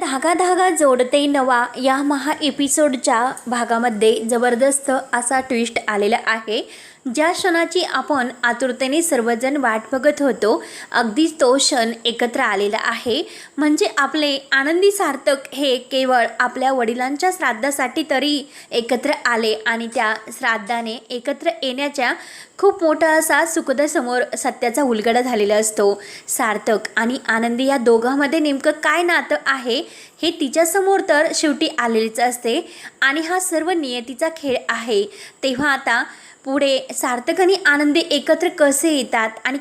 धागा धागा जोडते नवा या महा एपिसोडच्या भागामध्ये जबरदस्त असा ट्विस्ट आलेला आहे. ज्या क्षणाची आपण आतुरतेने सर्वजण वाट बघत होतो अगदीच तो क्षण एकत्र आलेला आहे. म्हणजे आपले आनंदी सार्थक हे केवळ आपल्या वडिलांच्या श्राद्धासाठी तरी एकत्र आले आणि त्या श्राद्धाने एकत्र येण्याच्या खूप मोठा असा सुखदासमोर सत्याचा उलगडा झालेला असतो. सार्थक आणि आनंदी या दोघांमध्ये नेमकं काय नातं आहे हे तिच्यासमोर तर शेवटी आलेलेच असते आणि हा सर्व नियतीचा खेळ आहे. तेव्हा आता पुढे सार्थक आणि आनंदी एकत्र कसे येतात आणि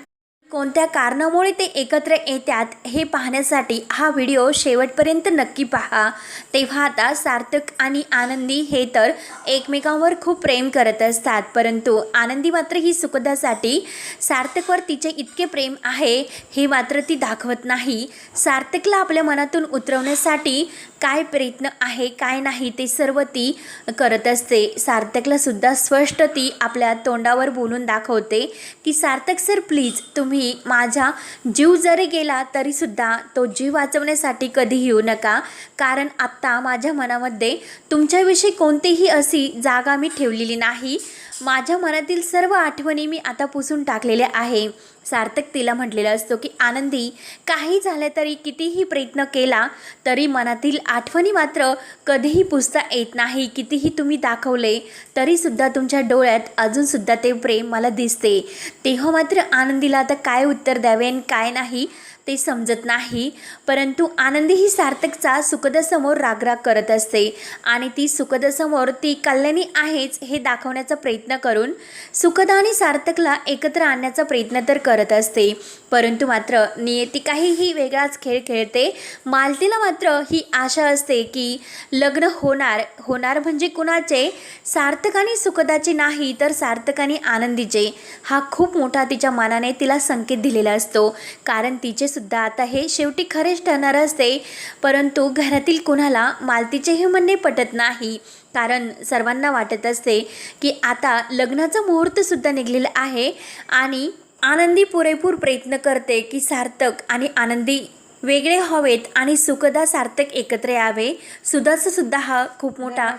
कोणत्या कारणामुळे ते एकत्र येतात हे पाहण्यासाठी हा व्हिडिओ शेवटपर्यंत नक्की पहा. तेव्हा आता सार्थक आणि आनंदी हे तर एकमेकांवर खूप प्रेम करत असतात. परंतु आनंदी मात्र ही सुखदासाठी सार्थकवर तिचे इतके प्रेम आहे हे मात्र ती दाखवत नाही. सार्थकला आपल्या मनातून उतरवण्यासाठी काय प्रयत्न आहे काय नाही ते सर्व ती करत असते. सार्थकलासुद्धा स्पष्ट ती आपल्या तोंडावर बोलून दाखवते की सार्थक सर प्लीज तुम्ही माझा जीव जरी गेला तरीसुद्धा तो जीव वाचवण्यासाठी कधी येऊ नका. कारण आत्ता माझ्या मनामध्ये तुमच्याविषयी कोणतीही अशी जागा मी ठेवलेली नाही. माझ्या मनातील सर्व आठवणी मी आता पुसून टाकलेल्या आहे. सार्थक तिला म्हटलेला असतो की आनंदी काही झालं तरी कितीही प्रयत्न केला तरी मनातील आठवणी मात्र कधीही पुसता येत नाही कितीही तुम्ही दाखवले तरीसुद्धा तुमच्या डोळ्यात अजूनसुद्धा ते प्रेम मला दिसते. तेव्हा मात्र आनंदीला आता काय उत्तर द्यावे आणि काय नाही ते समजत नाही. परंतु आनंदी ही सार्थकचा सुखदासमोर रागराग करत असते. आणि ती सुखदासमोर ती कल्याणी आहेच हे दाखवण्याचा प्रयत्न करून सुखदा आणि सार्थकला एकत्र आणण्याचा प्रयत्न तर करत असते. परंतु मात्र नियती काहीही वेगळाच खेळ खेळते. मालतीला मात्र ही आशा असते की लग्न होणार. होणार म्हणजे कुणाचे? सार्थक आणि सुखदाचे नाही तर सार्थक आणि आनंदीचे. हा खूप मोठा तिच्या मनाने तिला संकेत दिलेला असतो. कारण तिचे सुद्धा आता हे शेवटी खरेच ठरणार असते. परंतु घरातील कुणाला मालतीचेही म्हणणे पटत नाही. कारण सर्वांना वाटत असते की आता लग्नाचा मुहूर्तसुद्धा निघलेला आहे आणि आनंदी पुरेपूर प्रयत्न करते की सार्थक आणि आनंदी वेगळे हवेत आणि सुखदा सार्थक एकत्र यावे. सुधाचा सुद्धा हा खूप मोठा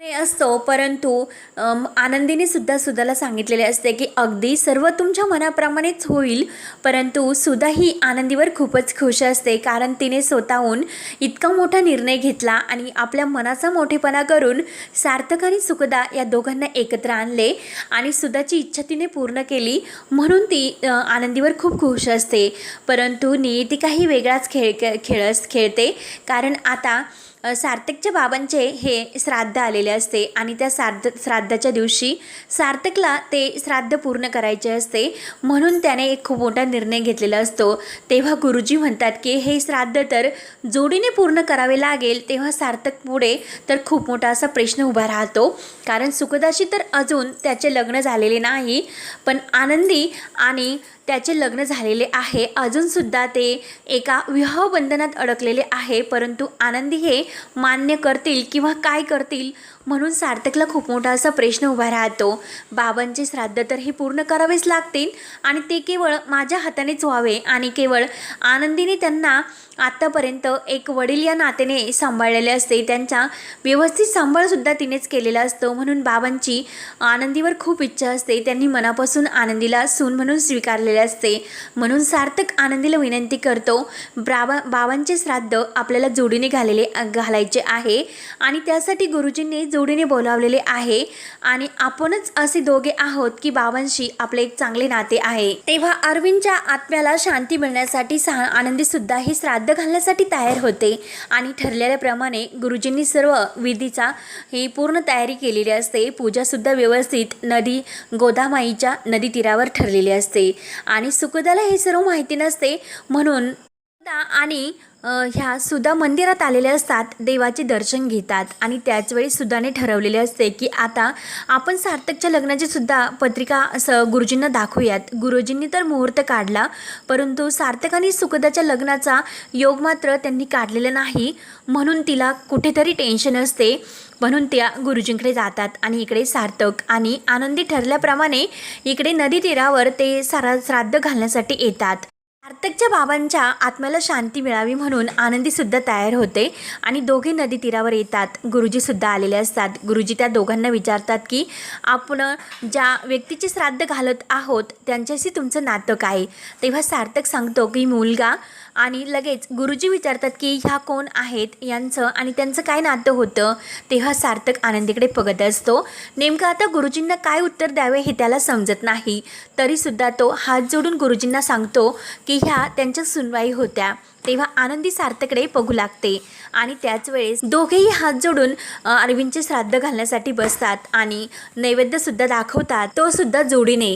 असतो परंतु आनंदीने सुद्धा सुधाला सांगितलेले असते की अगदी सर्व तुमच्या मनाप्रमाणेच होईल परंतु सुधा ही आनंदीवर खूपच खुश असते कारण तिने स्वतःहून इतका मोठा निर्णय घेतला आणि आपल्या मनाचा मोठेपणा करून सार्थक आणि सुखदा या दोघांना एकत्र आणले आणि सुधाची इच्छा तिने पूर्ण केली. म्हणून ती आनंदीवर खूप खुश असते. परंतु नियती काही वेगळाच खेळ खेळ खेळते कारण आता सार्थकच्या बाबांचे हे श्राद्ध आलेले असते आणि त्या श्राद्ध श्राद्धाच्या दिवशी सार्थकला ते श्राद्ध पूर्ण करायचे असते. म्हणून त्याने एक खूप मोठा निर्णय घेतलेला असतो. तेव्हा गुरुजी म्हणतात की हे श्राद्ध तर जोडीने पूर्ण करावे लागेल. तेव्हा सार्थक पुढे तर खूप मोठा असा प्रश्न उभा राहतो. कारण सुखदाशी तर अजून त्याचे लग्न झालेले नाही पण आनंदी आणि त्याचे लग्न झालेले आहे. अजूनसुद्धा ते एका विवाहबंधनात अडकलेले आहे. परंतु आनंदी हे मान्य करतील किंवा काय करतील म्हणून सार्थकला खूप मोठा असा प्रश्न उभा राहतो. बाबांचे श्राद्ध तर हे पूर्ण करावेच लागतील आणि ते केवळ माझ्या हातानेच व्हावे आणि केवळ आनंदीने त्यांना आत्तापर्यंत एक वडील या नात्याने सांभाळलेले असते. त्यांचा व्यवस्थित सांभाळसुद्धा तिनेच केलेला असतो. म्हणून बाबांची आनंदीवर खूप इच्छा असते. त्यांनी मनापासून आनंदीला सून म्हणून स्वीकारलेले असते. म्हणून सार्थक आनंदीला विनंती करतो बाबा बाबांचे श्राद्ध आपल्याला जोडीने घालेले घालायचे आहे आणि त्यासाठी गुरुजींनी जोडीने बोलावलेले आहे आणि आपणच असे दोघे आहोत की बाबांशी आपले एक चांगले नाते आहे. तेव्हा अरविंदच्या आत्म्याला शांती मिळण्यासाठी सा आनंदी सुद्धा हे श्राद्ध घालण्यासाठी तयार होते आणि ठरलेल्याप्रमाणे गुरुजींनी सर्व विधीचा ही पूर्ण तयारी केलेली असते. पूजासुद्धा व्यवस्थित नदी गोदामाईच्या नदी तीरावर ठरलेली असते. आणि सुखदाला हे सर्व माहिती नसते म्हणून आणि ह्या सुद्धा मंदिरात आलेल्या असतात देवाचे दर्शन घेतात आणि त्याचवेळी सुद्धाने ठरवलेले असते की आता आपण सार्थकच्या लग्नाची सुद्धा पत्रिका असं गुरुजींना दाखवूयात. गुरुजींनी तर मुहूर्त काढला परंतु सार्थक आणि सुखदाच्या लग्नाचा योग मात्र त्यांनी काढलेला नाही. म्हणून तिला कुठेतरी टेन्शन असते. म्हणून त्या गुरुजींकडे जातात आणि इकडे सार्थक आणि आनंदी ठरल्याप्रमाणे इकडे नदी तीरावर ते सारा श्राद्ध घालण्यासाठी येतात. सार्थकच्या बाबांच्या आत्म्याला शांती मिळावी म्हणून आनंदीसुद्धा तयार होते. आणि दोघे नदी तीरावर येतात. गुरुजीसुद्धा आलेले असतात. गुरुजी त्या दोघांना विचारतात की आपण ज्या व्यक्तीचे श्राद्ध घालत आहोत त्यांच्याशी तुमचं नातं काय? तेव्हा सार्थक सांगतो की मुलगा आणि लगेच गुरुजी विचारतात की ह्या कोण आहेत यांचं आणि त्यांचं काय नातं होतं तेव्हा सार्थक आनंदीकडे बघत असतो. नेमकं आता गुरुजींना काय उत्तर द्यावे हे त्याला समजत नाही. तरीसुद्धा तो हात जोडून गुरुजींना सांगतो की ह्या त्यांच्या सुनवाई होत्या तेव्हा आनंदी सार्थकडे बघू लागते. आणि त्याच वेळेस दोघेही हात जोडून अरविंदचे श्राद्ध घालण्यासाठी बसतात आणि नैवेद्यसुद्धा दाखवतात तो सुद्धा जोडीने.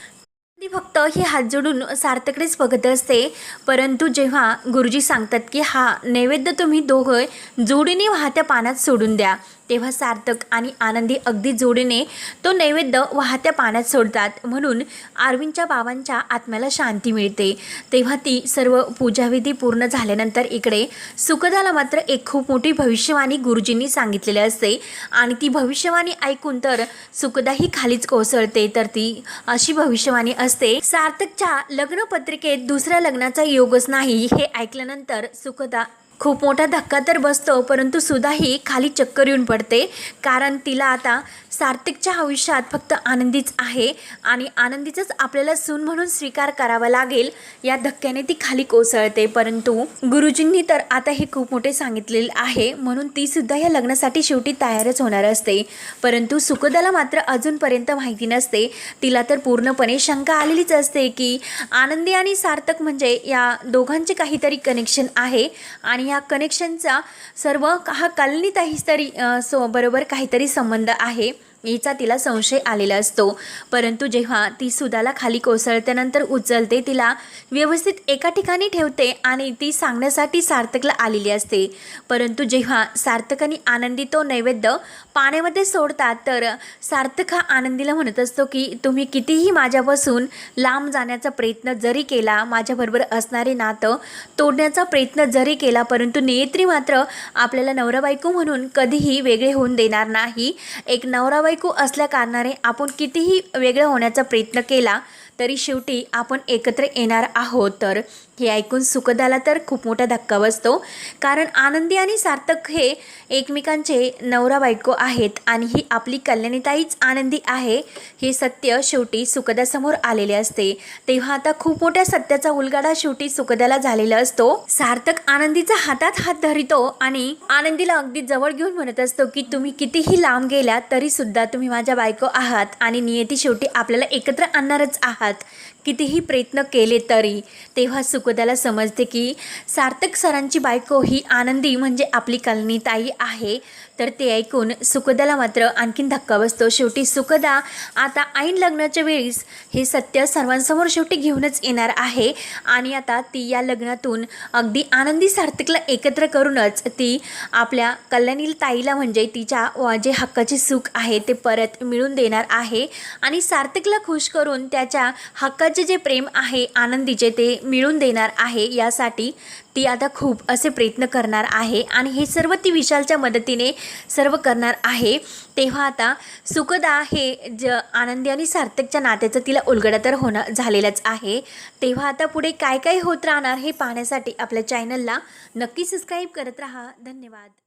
ती फक्त हे हात जोडून सार्थकडेच बघत असते. परंतु जेव्हा गुरुजी सांगतात की हा नैवेद्य तुम्ही दोघं जोडीने वाहत्या पाण्यात सोडून द्या तेव्हा सार्थक आणि आनंदी अगदी जोडीने तो नैवेद्य वाहत्या पाण्यात सोडतात. म्हणून अरविंदच्या बाबांच्या आत्म्याला शांती मिळते. तेव्हा ती सर्व पूजाविधी पूर्ण झाल्यानंतर इकडे सुखदाला मात्र एक खूप मोठी भविष्यवाणी गुरुजींनी सांगितलेली असते. आणि ती भविष्यवाणी ऐकून तर सुखदा ही खालीच कोसळते. तर ती अशी भविष्यवाणी असते सार्थकच्या लग्नपत्रिकेत दुसऱ्या लग्नाचा योगच नाही हे ऐकल्यानंतर सुखदा खूप मोठा धक्का तर बसतो परंतु सुद्धाही खाली चक्कर येऊन पडते. कारण तिला आता सार्थकच्या आयुष्यात फक्त आनंदीच आहे आणि आनंदीचाच आपल्याला सून म्हणून स्वीकार करावा लागेल या धक्क्याने ती खाली कोसळते. परंतु गुरुजींनी तर आता हे खूप मोठे सांगितलेले आहे म्हणून ती सुद्धा या लग्नासाठी शेवटी तयारच होणार असते. परंतु सुखदाला मात्र अजूनपर्यंत माहिती नसते. तिला तर पूर्णपणे शंका आलेलीच असते की आनंदी आणि सार्थक म्हणजे या दोघांचे काहीतरी कनेक्शन आहे आणि या कनेक्शनचा सर्व हा कलनीताहीच तरी सो बरोबर काहीतरी संबंध आहे याचा तिला संशय आलेला असतो. परंतु जेव्हा ती सुदाला खाली कोसळल्यानंतर उचलते तिला व्यवस्थित एका ठिकाणी ठेवते आणि ती सांगण्यासाठी सार्थकला आलेली असते. परंतु जेव्हा सार्थकाने आनंदी तो नैवेद्य पाण्यामध्ये सोडतात तर सार्थक हा आनंदीला म्हणत असतो की तुम्ही कितीही माझ्यापासून लांब जाण्याचा प्रयत्न जरी केला माझ्याबरोबर असणारे नातं तोडण्याचा प्रयत्न जरी केला परंतु नेत्री मात्र आपल्याला नवरा बायको म्हणून कधीही वेगळे होऊन देणार नाही. एक नवरा बायको असल्या कारणाने आपण कितीही वेगळं होण्याचा प्रयत्न केला तरी शेवटी आपण एकत्र येणार आहोत. तर हे ऐकून सुखदाला तर खूप मोठा धक्का बसतो. कारण आनंदी आणि सार्थक हे एकमेकांचे नवरा बायको आहेत आणि ही आपली कल्याणीताईच आनंदी आहे. हे सत्य शेवटी सुखदासमोर आलेले असते. तेव्हा आता खूप मोठ्या सत्याचा उलगाडा शेवटी सुखदाला झालेला असतो. सार्थक आनंदीचा हातात हात धरितो आणि आनंदीला अगदी जवळ घेऊन म्हणत असतो की तुम्ही कितीही लांब गेला तरी सुद्धा तुम्ही माझ्या बायको आहात आणि नियती शेवटी आपल्याला एकत्र आणणारच आहात. назад. कितीही प्रयत्न केले तरी तेव्हा सुखदाला समजते की सार्थक सरांची बायको ही आनंदी म्हणजे आपली कलनी ताई आहे. तर ते ऐकून सुखदाला मात्र आणखीन धक्का बसतो. शेवटी सुखदा आता ऐन लग्नाच्या वेळीस हे सत्य सर्वांसमोर शेवटी घेऊनच येणार आहे. आणि आता ती या लग्नातून अगदी आनंदी सार्थकला एकत्र करूनच ती आपल्या कल्याणी ताईला म्हणजे तिच्या व जे हक्काचे सुख आहे ते परत मिळून देणार आहे. आणि सार्थकला खुश करून त्याच्या हक्का हक्काचे जे प्रेम आहे आनंदीचे ते मिळून देणार आहे यासाठी ती आता खूप असे प्रयत्न करणार आहे आणि हे सर्व ती विशालच्या मदतीने सर्व करणार आहे. तेव्हा आता सुखदा हे ज आनंदी आणि सार्थकच्या नात्याचं तिला उलगडा तर होणं झालेलंच आहे. तेव्हा आता पुढे काय काय होत राहणार हे पाहण्यासाठी आपल्या चॅनलला नक्की सबस्क्राईब करत राहा. धन्यवाद.